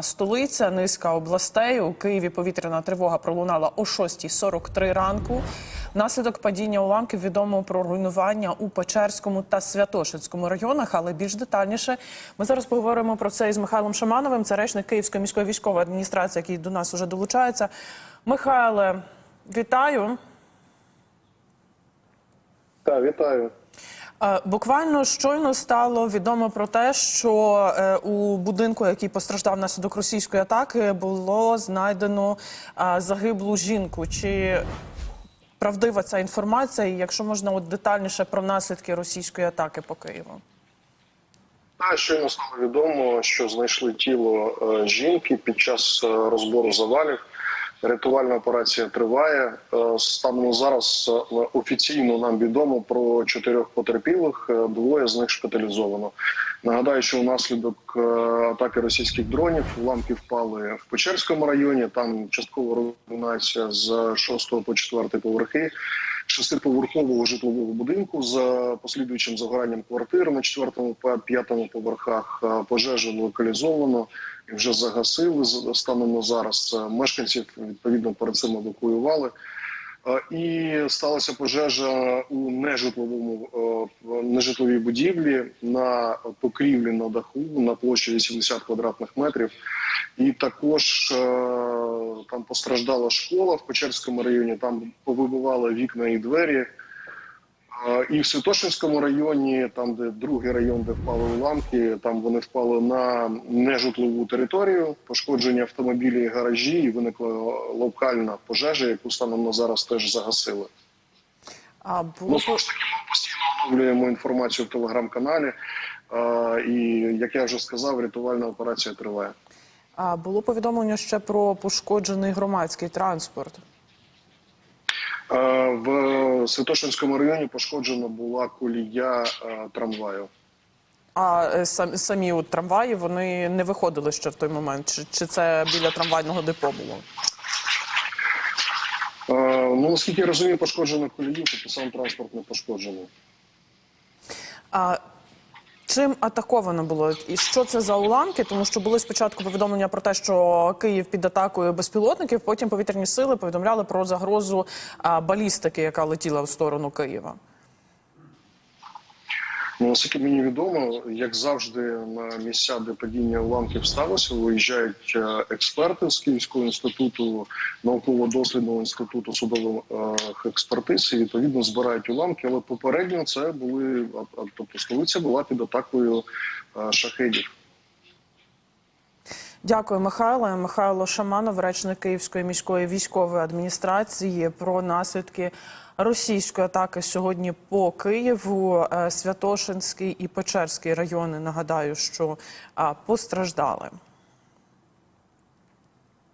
Столиця, низка областей у Києві повітряна тривога пролунала о 6.43 ранку. Внаслідок падіння уламків відомо про руйнування у Печерському та Святошинському районах. Але більш детальніше ми зараз поговоримо про це із Михайлом Шамановим. Це речник Київської міської військової адміністрації, який до нас уже долучається. Михайле, вітаю. Так, вітаю. Буквально щойно стало відомо про те, що е, у будинку, який постраждав внаслідок російської атаки, було знайдено загиблу жінку. Чи правдива ця інформація? І якщо можна от детальніше про наслідки російської атаки по Києву? Та щойно стало відомо, що знайшли тіло е, жінки під час е, розбору завалів. Рятувальна операція триває. Е, Станом зараз е, офіційно нам відомо про чотирьох потерпілих. е, Двоє з них шпиталізовано. Нагадаю, що внаслідок атаки російських дронів уламки впали в Печерському районі. Там частково руйнація з 6 по 4 поверхи. Шестиповерхового житлового будинку з послідуючим загоранням квартир на четвертому та п'ятому поверхах пожежу локалізовано і вже загасили станом на зараз. Мешканців відповідно перед цим евакуювали. І сталася пожежа у нежитловому е, нежитловій будівлі на покрівлі на даху на площі 80 квадратних метрів. І також е, там постраждала школа в Печерському районі. Там повибивали вікна і двері. І в Святошинському районі, там де другий район, де впали уламки, там вони впали на нежитлову територію, пошкоджені автомобілі і гаражі, і виникла локальна пожежа, яку станом на зараз теж загасили. А Ну, знову ж таки, ми постійно оновлюємо інформацію в телеграм-каналі. І як я вже сказав, рятувальна операція триває. А було повідомлення ще про пошкоджений громадський транспорт. Е, В Святошинському районі пошкоджена була колія е, трамваю. А е, самі от трамваї вони не виходили ще в той момент. Чи, чи це біля трамвайного депо було? Ну, наскільки я розумію, пошкоджена колію, тобто сам транспорт не пошкоджений. А чим атаковано було? І що це за уламки? Тому що були спочатку повідомлення про те, що Київ під атакою безпілотників. Потім повітряні сили повідомляли про загрозу балістики, яка летіла в сторону Києва. Ну, наскільки мені відомо, як завжди, на місця, де падіння уламків сталося, виїжджають е, експерти з Київського інституту, науково-дослідного інституту судових е, експертиз, і відповідно збирають уламки. Але попередньо це були тобто столиця була під атакою е, шахедів. Дякую, Михайло. Михайло Шаманов, речник Київської міської військової адміністрації, про наслідки російської атаки сьогодні по Києву. Е, Святошинський і Печерський райони. Нагадаю, що постраждали.